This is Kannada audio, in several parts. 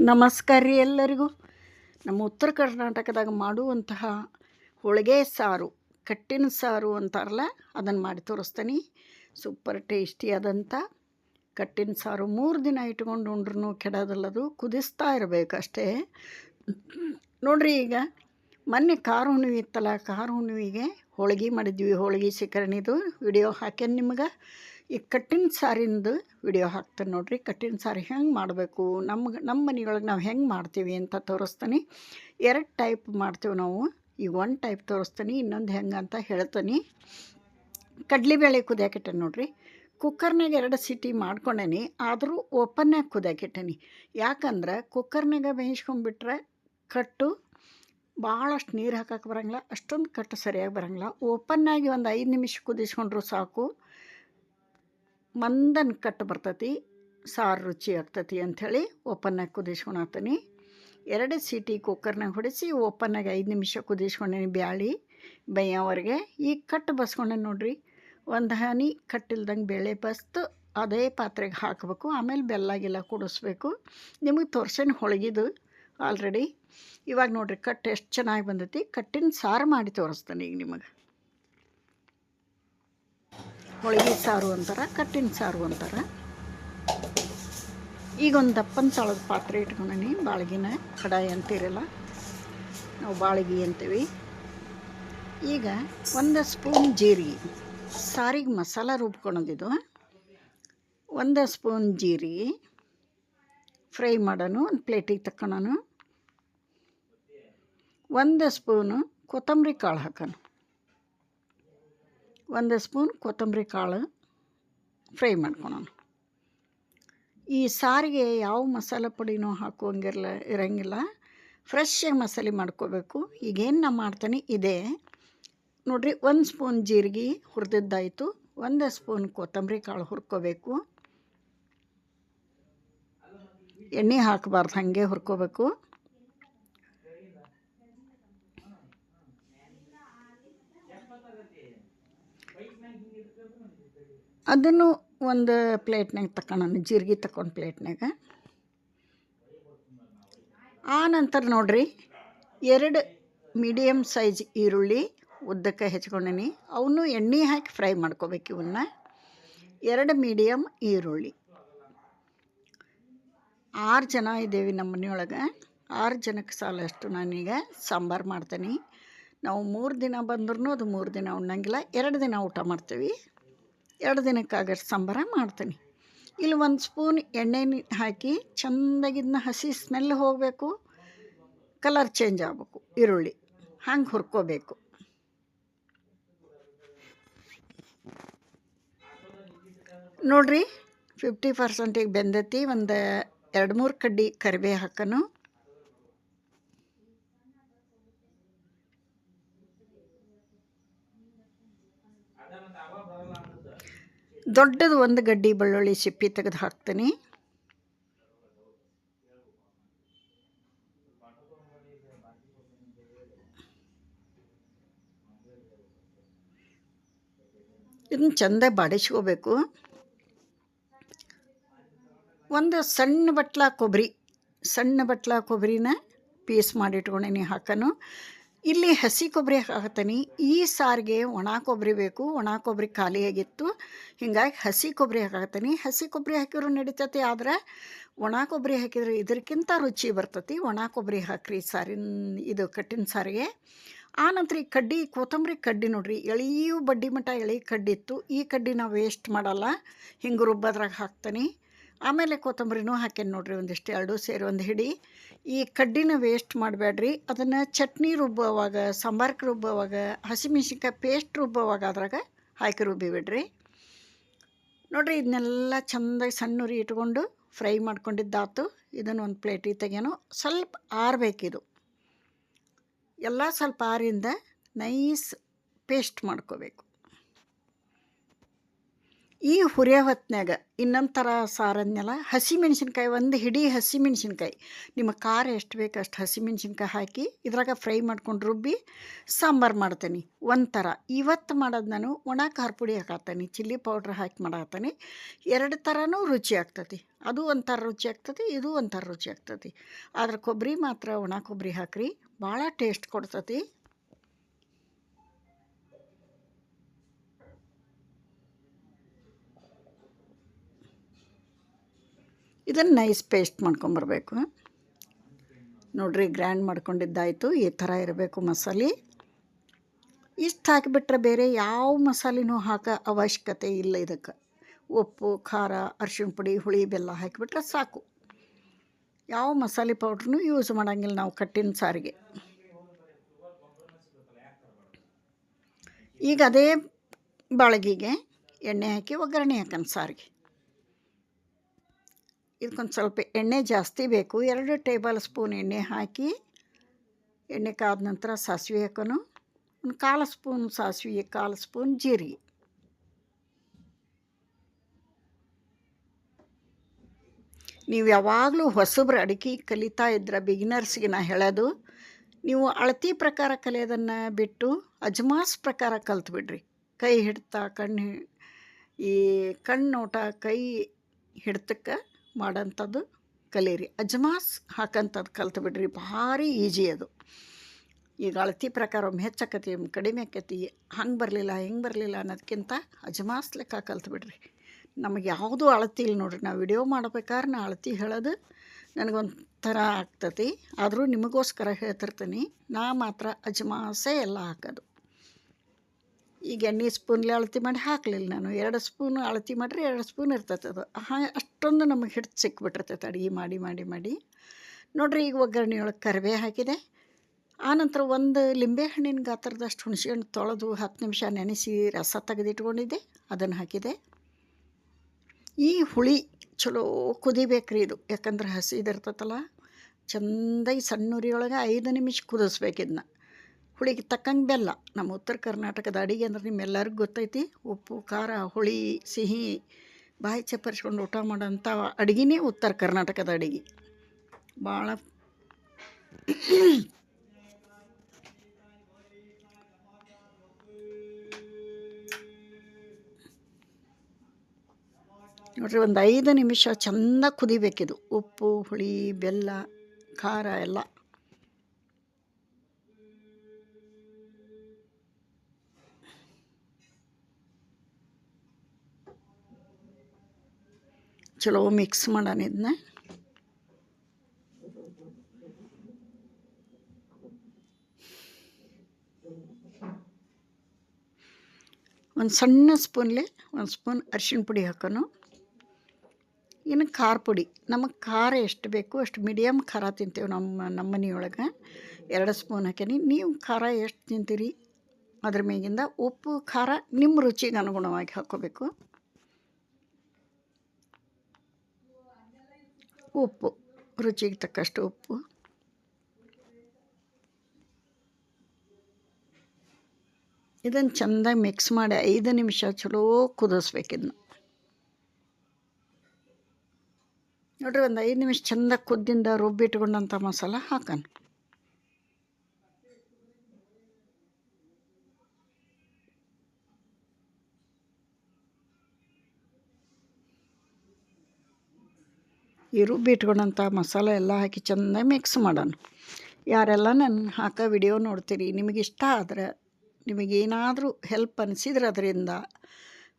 ನಮಸ್ಕಾರ ರೀ ಎಲ್ಲರಿಗೂ. ನಮ್ಮ ಉತ್ತರ ಕರ್ನಾಟಕದಾಗ ಮಾಡುವಂತಹ ಹೋಳಿಗೆ ಸಾರು, ಕಟ್ಟಿನ ಸಾರು ಅಂತಾರಲ್ಲ, ಅದನ್ನು ಮಾಡಿ ತೋರಿಸ್ತೀನಿ. ಸೂಪರ್ ಟೇಸ್ಟಿಯಾದಂಥ ಕಟ್ಟಿನ ಸಾರು. ಮೂರು ದಿನ ಇಟ್ಕೊಂಡು ಉಂಡ್ರೂ ಕೆಡೋದಲ್ಲದು, ಕುದಿಸ್ತಾ ಇರಬೇಕು ಅಷ್ಟೇ. ನೋಡ್ರಿ ಈಗ, ಮೊನ್ನೆ ಖಾರ ಹುಣ್ಣಿವೆ ಇತ್ತಲ್ಲ, ಖಾರ ಹುಣ್ಣಿವಿಗೆ ಹೋಳಿಗೆ ಮಾಡಿದ್ವಿ. ಹೋಳಿಗೆ ಸಿಕ್ಕರಣಿದು ವಿಡಿಯೋ ಹಾಕ್ಯಾನ ನಿಮ್ಗೆ. ಈ ಕಟ್ಟಿನ ಸಾರಿಂದು ವಿಡಿಯೋ ಹಾಕ್ತೇನೆ ನೋಡ್ರಿ. ಕಟ್ಟಿನ ಸಾರಿ ಹೆಂಗೆ ಮಾಡಬೇಕು? ನಮ್ಗೆ ನಮ್ಮ ಮನೆಯೊಳಗೆ ನಾವು ಹೆಂಗೆ ಮಾಡ್ತೀವಿ ಅಂತ ತೋರಿಸ್ತೀನಿ. ಎರಡು ಟೈಪ್ ಮಾಡ್ತೀವಿ ನಾವು. ಈಗ ಒಂದು ಟೈಪ್ ತೋರಿಸ್ತೀನಿ, ಇನ್ನೊಂದು ಹೆಂಗೆ ಅಂತ ಹೇಳ್ತೀನಿ. ಕಡ್ಲಿಬೇಳೆ ಕುದಿಯಾಕಿಟ್ಟೆ ನೋಡ್ರಿ. ಕುಕ್ಕರ್ನಾಗ ಎರಡು ಸಿಟಿ ಮಾಡ್ಕೊಂಡೇನಿ, ಆದರೂ ಓಪನ್ನಾಗ ಕುದಿಯಾಕಿಟ್ಟೇನಿ. ಯಾಕಂದ್ರೆ ಕುಕ್ಕರ್ನಾಗ ಬೇಯಿಸ್ಕೊಂಡ್ಬಿಟ್ರೆ ಕಟ್ಟು ಭಾಳಷ್ಟು ನೀರು ಹಾಕಕ್ಕೆ ಬರಂಗಿಲ್ಲ, ಅಷ್ಟೊಂದು ಕಟ್ಟು ಸರಿಯಾಗಿ ಬರಂಗಿಲ್ಲ. ಓಪನ್ನಾಗಿ ಒಂದು ಐದು ನಿಮಿಷ ಕುದಿಸ್ಕೊಂಡ್ರು ಸಾಕು. ಮಂದನ್ ಕಟ್ಟು ಬರ್ತತಿ, ಸಾರು ರುಚಿ ಆಗ್ತತಿ ಅಂಥೇಳಿ ಓಪನ್ನಾಗಿ ಕುದಿಸ್ಕೊಳತ್ತೀನಿ ಎರಡು ಸಿಟಿ ಕುಕ್ಕರ್ನಾಗ ಹೊಡಿಸಿ ಓಪನ್ನಾಗ ಐದು ನಿಮಿಷ ಕುದಿಸ್ಕೊಂಡೇನಿ ಬ್ಯಾಳಿ ಬೇಯೋವರೆಗೆ. ಈಗ ಕಟ್ಟು ಬಸ್ಕೊಂಡೆ ನೋಡ್ರಿ, ಒಂದು ಹನಿ ಕಟ್ಟಿಲ್ದಂಗೆ ಬೇಳೆ ಬಸ್ತು ಅದೇ ಪಾತ್ರೆಗೆ ಹಾಕಬೇಕು, ಆಮೇಲೆ ಬೆಲ್ಲ ಗಿಲ್ಲ ಕುಡಿಸ್ಬೇಕು. ನಿಮಗೆ ತೋರ್ಸೇನು ಹೊಳಗಿದು ಆಲ್ರೆಡಿ. ಇವಾಗ ನೋಡ್ರಿ ಕಟ್ಟು ಎಷ್ಟು ಚೆನ್ನಾಗಿ ಬಂದೈತಿ, ಕಟ್ಟಿನ ಸಾರು ಮಾಡಿ ತೋರಿಸ್ತಾನೆ ಈಗ ನಿಮಗೆ. ಹೋಳಿಗೆ ಸಾರು ಅಂತಾರ, ಕಟ್ಟಿನ ಸಾರು ಅಂತಾರ. ಈಗ ಒಂದು ದಪ್ಪನ ಸಾಳದ ಪಾತ್ರೆ ಇಟ್ಕೊಂಡಿ ಬಾಳ್ಗಿನ ಕಡಾಯಿ ಅಂತಿರಲ್ಲ, ನಾವು ಬಾಳ್ಗಿ ಅಂತೀವಿ. ಈಗ ಒಂದು ಸ್ಪೂನ್ ಜೀರಿಗೆ ಸಾರಿಗೆ ಮಸಾಲ ರುಬ್ಕೊಳೋದಿದು ಒಂದು ಸ್ಪೂನ್ ಜೀರಿಗೆ ಫ್ರೈ ಮಾಡೋಣ ಒಂದು ಪ್ಲೇಟಿಗೆ ತಕ್ಕೊಳೋಣ ಒಂದು ಸ್ಪೂನು ಕೊತ್ತಂಬರಿ ಕಾಳು ಹಾಕೋಣ ಒಂದು ಸ್ಪೂನ್ ಕೊತ್ತಂಬರಿ ಕಾಳು ಫ್ರೈ ಮಾಡ್ಕೊಳೋಣ. ಈ ಸಾರಿಗೆ ಯಾವ ಮಸಾಲೆ ಪುಡಿನೂ ಹಾಕುವಂಗಿರಲ್ಲ ಇರೋಂಗಿಲ್ಲ. ಫ್ರೆಶ್ಶಾಗಿ ಮಸಾಲೆ ಮಾಡ್ಕೋಬೇಕು. ಈಗೇನು ನಾ ಮಾಡ್ತೀನಿ, ಇದೆ. ನೋಡಿರಿ, ಒಂದು ಸ್ಪೂನ್ ಜೀರಿಗೆ ಹುರಿದಿದ್ದಾಯಿತು. ಒಂದು ಸ್ಪೂನ್ ಕೊತ್ತಂಬರಿ ಕಾಳು ಹುರ್ಕೋಬೇಕು. ಎಣ್ಣೆ ಹಾಕಬಾರ್ದು, ಹಾಗೆ ಹುರ್ಕೋಬೇಕು. ಅದನ್ನು ಒಂದು ಪ್ಲೇಟ್ನಾಗ ತಗೊಳೋಣ ಜೀರಿಗೆ ತಕೊಂಡು ಪ್ಲೇಟ್ನಾಗ. ಆ ನಂತರ ನೋಡ್ರಿ, ಎರಡು ಮೀಡಿಯಮ್ ಸೈಜ್ ಈರುಳ್ಳಿ ಉದ್ದಕ್ಕೆ ಹೆಚ್ಕೊಂಡೀನಿ. ಅವನ್ನು ಎಣ್ಣೆ ಹಾಕಿ ಫ್ರೈ ಮಾಡ್ಕೋಬೇಕು ಇವನ್ನ. ಎರಡು ಮೀಡಿಯಮ್ ಈರುಳ್ಳಿ. ಆರು ಜನ ಇದ್ದೀವಿ ನಮ್ಮ ಮನೆಯೊಳಗೆ. ಆರು ಜನಕ್ಕೆ ಸಾಲಷ್ಟು ನಾನೀಗ ಸಾಂಬಾರು ಮಾಡ್ತೀನಿ. ನಾವು ಮೂರು ದಿನ ಬಂದ್ರೂ ಅದು ಮೂರು ದಿನ ಉಣ್ಣಂಗಿಲ್ಲ, ಎರಡು ದಿನ ಊಟ ಮಾಡ್ತೀವಿ. ಎರಡು ದಿನಕ್ಕಾಗಷ್ಟು ಸಾಂಬಾರ ಮಾಡ್ತೀನಿ. ಇಲ್ಲಿ ಒಂದು ಸ್ಪೂನ್ ಎಣ್ಣೆ ಹಾಕಿ ಚೆಂದಾಗಿದ್ದನ್ನ ಹಸಿ ಸ್ಮೆಲ್ ಹೋಗಬೇಕು. ಕಲರ್ ಚೇಂಜ್ ಆಗಬೇಕು, ಈರುಳ್ಳಿ. ಹಂಗೆ ಹುರ್ಕೋಬೇಕು? ನೋಡ್ರಿ ಫಿಫ್ಟಿ ಪರ್ಸೆಂಟಿಗೆ ಬೆಂದೈತಿ, ಒಂದು ಎರಡು ಮೂರು ಕಡ್ಡಿ ಕರಿಬೇ ಹಾಕನು ದೊಡ್ಡದು ಒಂದು ಗಡ್ಡಿ ಬೆಳ್ಳುಳ್ಳಿ ಸಿಪ್ಪಿ ತೆಗೆದು ಹಾಕ್ತೀನಿ. ಇದನ್ನು ಚೆಂದ ಬಾಡಿಸ್ಕೋಬೇಕು. ಒಂದು ಸಣ್ಣ ಬಟ್ಲ ಕೊಬ್ಬರಿ, ಸಣ್ಣ ಬಟ್ಲ ಕೊಬ್ಬರಿನ ಪೀಸ್ ಮಾಡಿ ಹಾಕೋನು ಹಾಕನು. ಇಲ್ಲಿ ಹಸಿ ಕೊಬ್ಬರಿ ಹಾಕ್ತೀನಿ ಈ ಸಾರಿಗೆ ಒಣ ಕೊಬ್ಬರಿ ಬೇಕು. ಒಣ ಕೊಬ್ಬರಿ ಖಾಲಿಯಾಗಿತ್ತು ಹೀಗಾಗಿ ಹಸಿ ಕೊಬ್ಬರಿ ಹಾಕತ್ತೀನಿ. ಹಸಿ ಕೊಬ್ಬರಿ ಹಾಕಿದ್ರು ನಡಿತೈತಿ, ಆದ್ರೆ ಒಣ ಕೊಬ್ಬರಿ ಹಾಕಿದ್ರೆ ಇದಕ್ಕಿಂತ ರುಚಿ ಬರ್ತತಿ. ಒಣ ಕೊಬ್ಬರಿ ಹಾಕ್ರಿ ಸಾರಿನ, ಇದು ಕಟ್ಟಿನ ಸಾರಿಗೆ. ಆನಂತರ ಈ ಕಡ್ಡಿ, ಕೊತ್ತಂಬರಿ ಕಡ್ಡಿ ನೋಡ್ರಿ. ಎಳೆಯೂ ಬಡ್ಡಿ ಮಟ್ಟ ಎಳೆ ಕಡ್ಡಿ ಇತ್ತು. ಈ ಕಡ್ಡಿ ನಾವು ವೇಸ್ಟ್ ಮಾಡಲ್ಲ. ಹಿಂಗೆ ರುಬ್ಬದ್ರಾಗ ಹಾಕ್ತೀನಿ. ಆಮೇಲೆ ಕೊತ್ತಂಬರಿನೂ ಹಾಕೇನಿ ನೋಡ್ರಿ ಒಂದಿಷ್ಟು, ಎರಡು ಸೇರಿ ಒಂದು ಹಿಡಿ. ಈ ಕಡ್ಡಿನ ವೇಸ್ಟ್ ಮಾಡಬೇಡ್ರಿ ಅದನ್ನು ಚಟ್ನಿ ರುಬ್ಬುವಾಗ ಸಾಂಬಾರ್ಗೆ ರುಬ್ಬುವಾಗ, ಹಸಿಮೆಣ್ಸಿನ್ಕಾಯಿ ಪೇಸ್ಟ್ ರುಬ್ಬುವಾಗ ಅದ್ರಾಗ ಹಾಕಿ ರುಬ್ಬಿಬಿಡ್ರಿ. ನೋಡ್ರಿ ಇದನ್ನೆಲ್ಲ ಚೆಂದಾಗಿ ಸಣ್ಣ ಉರಿ ಇಟ್ಕೊಂಡು ಫ್ರೈ ಮಾಡ್ಕೊಂಡಿದ್ದಾತು ಇದನ್ನು ಒಂದು ಪ್ಲೇಟ್ ತೆಗೆಯೋನು. ಸ್ವಲ್ಪ ಆರಬೇಕಿದು ಎಲ್ಲ ಸ್ವಲ್ಪ ಆರಿಂದ ನೈಸ್ ಪೇಸ್ಟ್ ಮಾಡ್ಕೋಬೇಕು. ಈ ಹುರಿಯ ಹೊತ್ನ್ಯಾಗ ಇನ್ನೊಂದು ಥರ ಹಸಿ ಹಸಿಮೆಣ್ಸಿನ್ಕಾಯಿ, ಒಂದು ಹಿಡಿ ಹಸಿಮೆಣ್ಸಿನ್ಕಾಯಿ. ನಿಮ್ಮ ಖಾರ ಎಷ್ಟು ಬೇಕು ಅಷ್ಟು ಹಸಿಮೆಣ್ಸಿನ್ಕಾಯಿ ಹಾಕಿ ಇದ್ರಾಗ ಫ್ರೈ ಮಾಡ್ಕೊಂಡು ರುಬ್ಬಿ ಸಾಂಬಾರು ಮಾಡ್ತೀನಿ. ಒಂಥರ. ಇವತ್ತು ಮಾಡೋದು ನಾನು ಒಣ ಖಾರ ಪುಡಿ ಹಾಕತ್ತೀನಿ ಚಿಲ್ಲಿ ಪೌಡ್ರ್ ಹಾಕಿ ಮಾಡತ್ತೀನಿ ಎರಡು ಥರನೂ ರುಚಿ ಆಗ್ತತಿ. ಅದು ಒಂಥರ ರುಚಿ ಆಗ್ತತಿ, ಇದು ಒಂಥರ ರುಚಿ ಆಗ್ತತಿ. ಆದ್ರೆ ಕೊಬ್ಬರಿ ಮಾತ್ರ ಒಣ ಕೊಬ್ಬರಿ ಹಾಕ್ರಿ, ಭಾಳ ಟೇಸ್ಟ್ ಕೊಡ್ತತಿ. ಇದನ್ನು ನೈಸ್ ಪೇಸ್ಟ್ ಮಾಡ್ಕೊಂಬರ್ಬೇಕು. ನೋಡ್ರಿ ಗ್ರ್ಯಾಂಡ್ ಮಾಡ್ಕೊಂಡಿದ್ದಾಯಿತು. ಈ ಥರ ಇರಬೇಕು ಮಸಾಲೆ. ಇಷ್ಟು ಹಾಕಿಬಿಟ್ರೆ ಬೇರೆ ಯಾವ ಮಸಾಲೆನೂ ಹಾಕೋ ಅವಶ್ಯಕತೆ ಇಲ್ಲ ಇದಕ್ಕೆ. ಉಪ್ಪು, ಖಾರ, ಅರ್ಶಿಣ ಪುಡಿ, ಹುಳಿ, ಬೆಲ್ಲ ಹಾಕಿಬಿಟ್ರೆ ಸಾಕು. ಯಾವ ಮಸಾಲೆ ಪೌಡ್ರನ್ನೂ ಯೂಸ್ ಮಾಡೋಂಗಿಲ್ಲ ನಾವು ಕಟ್ಟಿನ ಸಾರಿಗೆ. ಈಗ ಅದೇ ಬಾಳಗಿಗೆ ಎಣ್ಣೆ ಹಾಕಿ ಒಗ್ಗರಣೆ ಹಾಕೋಣ ಸಾರಿಗೆ. ಇದಕ್ಕೊಂದು ಸ್ವಲ್ಪ ಎಣ್ಣೆ ಜಾಸ್ತಿ ಬೇಕು. ಎರಡು ಟೇಬಲ್ ಸ್ಪೂನ್ ಎಣ್ಣೆ ಹಾಕಿ, ಎಣ್ಣೆ ಕಾದ ನಂತರ ಸಾಸಿವೆ ಹಾಕೋನು. ಒಂದು ಕಾಲು ಸ್ಪೂನ್ ಸಾಸಿವೆ, ಕಾಲು ಸ್ಪೂನ್ ಜೀರಿಗೆ. ನೀವು ಯಾವಾಗಲೂ ಹೊಸಬ್ರು ಅಡುಗೆ ಕಲಿತಾ ಇದ್ರೆ ಬಿಗಿನರ್ಸ್ಗೆ ನಾ ಹೇಳೋದು, ನೀವು ಅಳತಿ ಪ್ರಕಾರ ಕಲಿಯೋದನ್ನು ಬಿಟ್ಟು ಅಜ್ಮಾಸ್ ಪ್ರಕಾರ ಕಲ್ತ್ಬಿಡ್ರಿ. ಕೈ ಹಿಡ್ತಾ, ಕಣ್ಣು, ಈ ಕಣ್ಣು ನೋಟ ಕೈ ಹಿಡ್ತಕ್ಕೆ ಮಾಡೋಂಥದ್ದು ಕಲೀರಿ. ಅಜ್ಮಾಸ್ ಹಾಕಂಥದ್ದು ಕಲ್ತು ಬಿಡ್ರಿ. ಭಾರಿ ಈಜಿ ಅದು. ಈಗ ಅಳತಿ ಪ್ರಕಾರ ಒಮ್ಮೆ ಹೆಚ್ಚಾಕತಿ, ಒಮ್ಮೆ ಕಡಿಮೆ ಆಕತಿ, ಹಂಗೆ ಬರಲಿಲ್ಲ, ಹಿಂಗೆ ಬರಲಿಲ್ಲ ಅನ್ನೋದಕ್ಕಿಂತ ಅಜ್ಮಾಸ್ ಲೆಕ್ಕ ಕಲ್ತು ಬಿಡ್ರಿ. ನಮಗೆ ಯಾವುದೂ ಅಳತಿ ಇಲ್ಲ ನೋಡ್ರಿ. ನಾವು ವಿಡಿಯೋ ಮಾಡ್ಬೇಕಾದ್ರೆ ನಾ ಅಳತಿ ಹೇಳೋದು ನನಗೊಂಥರ ಆಗ್ತತಿ. ಆದರೂ ನಿಮಗೋಸ್ಕರ ಹೇಳ್ತಿರ್ತೀನಿ. ನಾ ಮಾತ್ರ ಅಜ್ಮಾಸೇ ಎಲ್ಲ ಹಾಕೋದು. ಈಗ ಎಣ್ಣೆ ಸ್ಪೂನ್ಲಿ ಅಳತಿ ಮಾಡಿ ಹಾಕಲಿಲ್ಲ ನಾನು. ಎರಡು ಸ್ಪೂನ್ ಅಳತಿ ಮಾಡಿರಿ ಎರಡು ಸ್ಪೂನ್ ಇರ್ತೈತೆ ಅದು. ಹಾ, ಅಷ್ಟೊಂದು ನಮಗೆ ಹಿಟ್ಟು ಸಿಕ್ಬಿಟ್ಟಿರ್ತೈತೆ ಅಡುಗೆ ಮಾಡಿ ಮಾಡಿ ಮಾಡಿ. ನೋಡಿರಿ, ಈಗ ಒಗ್ಗರಣೆ ಒಳಗೆ ಕರಿಬೇ ಹಾಕಿದೆ ಆನಂತರ ಒಂದು ಲಿಂಬೆ ಹಣ್ಣಿನ ಗಾತ್ರದಷ್ಟು ಹುಣಸೆಹಣ್ಣು ತೊಳೆದು ಹತ್ತು ನಿಮಿಷ ನೆನೆಸಿ ರಸ ತೆಗೆದಿಟ್ಕೊಂಡಿದ್ದೆ. ಅದನ್ನು ಹಾಕಿದೆ. ಈ ಹುಳಿ ಚಲೋ ಕುದಿಬೇಕ್ರಿ ಇದು. ಯಾಕಂದ್ರೆ ಹಸಿದಿರ್ತೈತಲ್ಲ ಚಂದಾಗಿ ಸಣ್ಣ ಉರಿಯೊಳಗೆ ಐದು ನಿಮಿಷ ಕುದಿಸ್ಬೇಕು ಇದನ್ನ. ಹುಳಿಗೆ ತಕ್ಕಂಗೆ ಬೆಲ್ಲ. ನಮ್ಮ ಉತ್ತರ ಕರ್ನಾಟಕದ ಅಡಿಗೆ ಅಂದ್ರೆ ನಿಮ್ಮೆಲ್ಲರಿಗೂ ಗೊತ್ತೈತಿ. ಉಪ್ಪು, ಖಾರ, ಹುಳಿ, ಸಿಹಿ, ಬಾಯಿ ಚಪ್ಪರಿಸ್ಕೊಂಡು ಊಟ ಮಾಡೋಂಥ ಅಡುಗೆನೇ ಉತ್ತರ ಕರ್ನಾಟಕದ ಅಡುಗೆ. ಭಾಳ ನೋಡ್ರಿ, ಒಂದು ಐದು ನಿಮಿಷ ಚೆಂದ ಕುದಿಬೇಕಿದು. ಉಪ್ಪು, ಹುಳಿ, ಬೆಲ್ಲ, ಖಾರ ಎಲ್ಲ. ಚಲೋ ಮಿಕ್ಸ್ ಮಾಡೋಣ ಇದನ್ನ ಒಂದು ಸಣ್ಣ ಸ್ಪೂನ್ಲೆ ಒಂದು ಸ್ಪೂನ್ ಅರಿಶಿಣ ಪುಡಿ ಹಾಕೋನು. ಇನ್ನು ಖಾರ ಪುಡಿ, ನಮಗೆ ಖಾರ ಎಷ್ಟು ಬೇಕು ಅಷ್ಟು ಮೀಡಿಯಮ್ ಖಾರ ತಿಂತೇವೆ ನಮ್ಮ ನಮ್ಮ ಮನೆಯೊಳಗೆ. ಎರಡು ಸ್ಪೂನ್ ಹಾಕೀನಿ ನೀವು ಖಾರ ಎಷ್ಟು ತಿಂತೀರಿ? ಅದ್ರ ಮೇಗಿಂದ ಉಪ್ಪು, ಖಾರ ನಿಮ್ಮ ರುಚಿಗೆ ಅನುಗುಣವಾಗಿ ಹಾಕ್ಕೋಬೇಕು ಉಪ್ಪು, ರುಚಿಗೆ ತಕ್ಕಷ್ಟು ಉಪ್ಪು. ಇದನ್ನು ಚೆಂದಾಗಿ ಮಿಕ್ಸ್ ಮಾಡಿ ಐದು ನಿಮಿಷ ಚಲೋ ಕುದಿಸ್ಬೇಕು ಇದನ್ನ ನೋಡ್ರಿ ಒಂದು ಐದು ನಿಮಿಷ ಚೆಂದ ಕುದ್ದಿಂದ ರುಬ್ಬಿಟ್ಕೊಂಡಂಥ ಮಸಾಲ ಹಾಕೋಣ. ಈ ರುಬ್ಬಿಟ್ಕೊಂಡಂಥ ಮಸಾಲೆ ಎಲ್ಲ ಹಾಕಿ ಚೆಂದ ಮಿಕ್ಸ್ ಮಾಡೋಣ. ಯಾರೆಲ್ಲ ನನ್ನ ಹಾಕೋ ವಿಡಿಯೋ ನೋಡ್ತೀರಿ, ನಿಮಗೆ ಇಷ್ಟ ಆದರೆ ನಿಮಗೇನಾದರೂ ಹೆಲ್ಪ್ ಅನಿಸಿದ್ರೆ ಅದರಿಂದ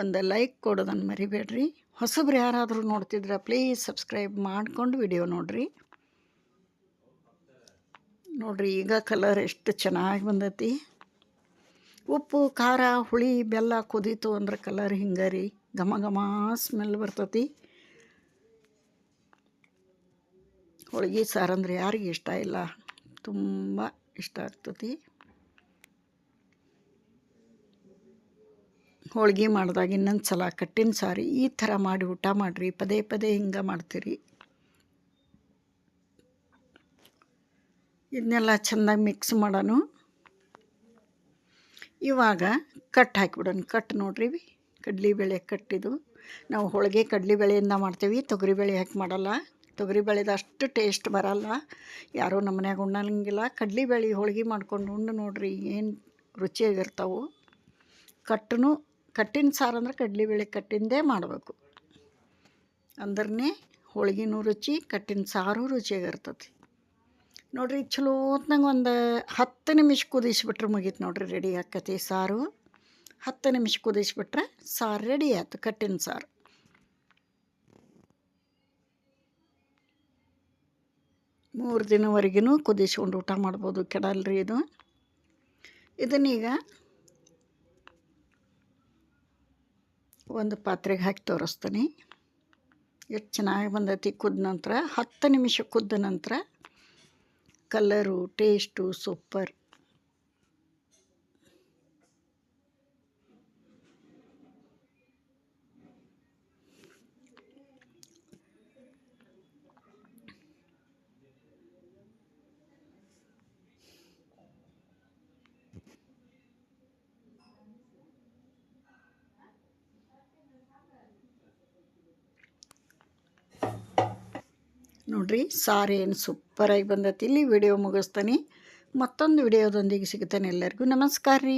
ಒಂದು ಲೈಕ್ ಕೊಡೋದನ್ನು ಮರಿಬೇಡ್ರಿ. ಹೊಸಬ್ರು ಯಾರಾದರೂ ನೋಡ್ತಿದ್ರೆ ಪ್ಲೀಸ್ ಸಬ್ಸ್ಕ್ರೈಬ್ ಮಾಡ್ಕೊಂಡು ವಿಡಿಯೋ ನೋಡಿರಿ. ನೋಡಿರಿ, ಈಗ ಕಲರ್ ಎಷ್ಟು ಚೆನ್ನಾಗಿ ಬಂದೈತಿ. ಉಪ್ಪು, ಖಾರ, ಹುಳಿ, ಬೆಲ್ಲ ಕುದೀತು ಅಂದ್ರೆ ಕಲರ್ ಹಿಂಗೆ ರೀ ಘಮ ಘಮ ಸ್ಮೆಲ್ ಬರ್ತೈತಿ. ಹೋಳ್ಗೆ, ಸಾರು ಅಂದರೆ ಯಾರಿಗೆ ಇಷ್ಟ ಇಲ್ಲ, ತುಂಬ ಇಷ್ಟ ಆಗ್ತತಿ. ಹೋಳಿಗೆ ಮಾಡಿದಾಗ ಇನ್ನೊಂದು ಸಲ ಕಟ್ಟಿನ ಸಾರಿ ಈ ಥರ ಮಾಡಿ ಊಟ ಮಾಡಿರಿ, ಪದೇ ಪದೇ ಹಿಂಗೆ ಮಾಡ್ತೀರಿ. ಇದನ್ನೆಲ್ಲ ಚೆಂದಾಗಿ ಮಿಕ್ಸ್ ಮಾಡೋಣ. ಇವಾಗ ಕಟ್ ಹಾಕಿಬಿಡೋಣ, ಕಟ್ ನೋಡ್ರಿ ಕಡ್ಲಿಬೇಳೆ ಕಟ್ಟಿದು ನಾವು ಹೋಳಿಗೆ ಕಡಲೆಬೇಳೆಯಿಂದ ಮಾಡ್ತೀವಿ ತೊಗರಿಬೇಳೆ ಹಾಕಿ ಮಾಡಲ್ಲ. ತೊಗರಿಬೇಳೆದು ಅಷ್ಟು ಟೇಸ್ಟ್ ಬರಲ್ಲ ಯಾರೂ ನಮ್ಮ ಮನ್ಯಾಗ ಉಣ್ಣಂಗಿಲ್ಲ ಕಡ್ಲಿಬೇಳೆ ಹೋಳಿಗೆ ಮಾಡ್ಕೊಂಡು ಉಂಡು ನೋಡ್ರಿ ಏನು ರುಚಿಯಾಗಿರ್ತಾವೆ. ಕಟ್ಟನು ಕಟ್ಟಿನ ಸಾರು ಅಂದ್ರೆ ಕಡ್ಲಿಬೇಳೆ ಕಟ್ಟಿಂದೇ ಮಾಡಬೇಕು. ಅಂದ್ರೆ ಹೋಳಿಗೆನೂ ರುಚಿ, ಕಟ್ಟಿನ ಸಾರು ರುಚಿಯಾಗಿರ್ತದೆ ನೋಡ್ರಿ ಚಲೋ ಹೊತ್ನಾಗ ಒಂದು ಹತ್ತು ನಿಮಿಷ ಕುದಿಸ್ಬಿಟ್ರೆ ಮುಗೀತು ನೋಡ್ರಿ ರೆಡಿ ಆಕತಿ ಸಾರು. ಹತ್ತು ನಿಮಿಷ ಕುದಿಸ್ಬಿಟ್ರೆ ಸಾರು ರೆಡಿ ಆಯ್ತು ಕಟ್ಟಿನ ಸಾರು. ಮೂರು ದಿನವರೆಗೂ ಕುದಿಸ್ಕೊಂಡು ಊಟ ಮಾಡ್ಬೋದು ಕೆಡಲ್ರಿ ಇದು. ಇದನ್ನೀಗ ಒಂದು ಪಾತ್ರೆಗೆ ಹಾಕಿ ತೋರಿಸ್ತೀನಿ. ಎಷ್ಟು ಚೆನ್ನಾಗಿ ಬಂದೈತಿ ಕುದ್ದ ನಂತರ, ಹತ್ತು ನಿಮಿಷ ಕುದ್ದ ನಂತರ ಕಲರು ಟೇಸ್ಟು ಸೂಪರ್ ನೋಡ್ರಿ ಸಾರು ಏನು ಸೂಪರಾಗಿ ಬಂದತಿ. ಇಲ್ಲಿ ವಿಡಿಯೋ ಮುಗಿಸ್ತಾನೆ. ಮತ್ತೊಂದು ವಿಡಿಯೋದೊಂದಿಗೆ ಸಿಗ್ತೇನೆ ಎಲ್ಲರಿಗೂ. ನಮಸ್ಕಾರ ರೀ.